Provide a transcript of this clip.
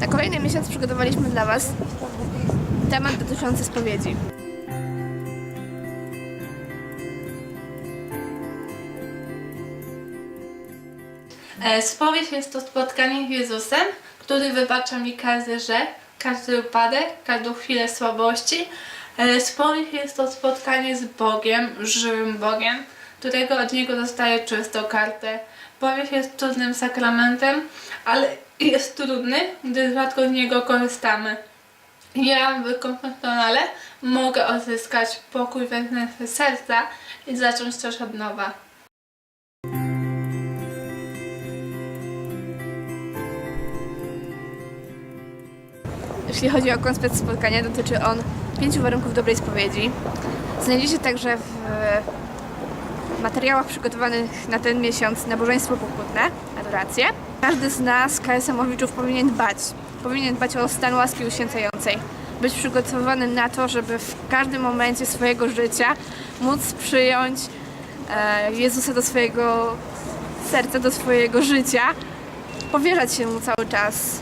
Na kolejny miesiąc przygotowaliśmy dla Was temat dotyczący spowiedzi. E, Spowiedź jest to spotkanie z Jezusem, który wybacza mi każdy grzech, każdy upadek, każdą chwilę słabości. E, Spowiedź jest to spotkanie z Bogiem, żywym Bogiem, którego od Niego dostaję czystą kartę. Spowiedź jest trudnym sakramentem, ale jest trudny, gdy rzadko z niego korzystamy. Ja w konfesjonale mogę odzyskać pokój wewnętrzny serca i zacząć coś od nowa. Jeśli chodzi o konspekt spotkania, dotyczy on pięciu warunków dobrej spowiedzi. Znajdziecie także w materiałach przygotowanych na ten miesiąc nabożeństwo pokutne, adorację. Każdy z nas, KSM-owiczów, powinien dbać. Powinien dbać o stan łaski uświęcającej. Być przygotowany na to, żeby w każdym momencie swojego życia móc przyjąć e, Jezusa do swojego serca, do swojego życia, powierzać się Mu cały czas,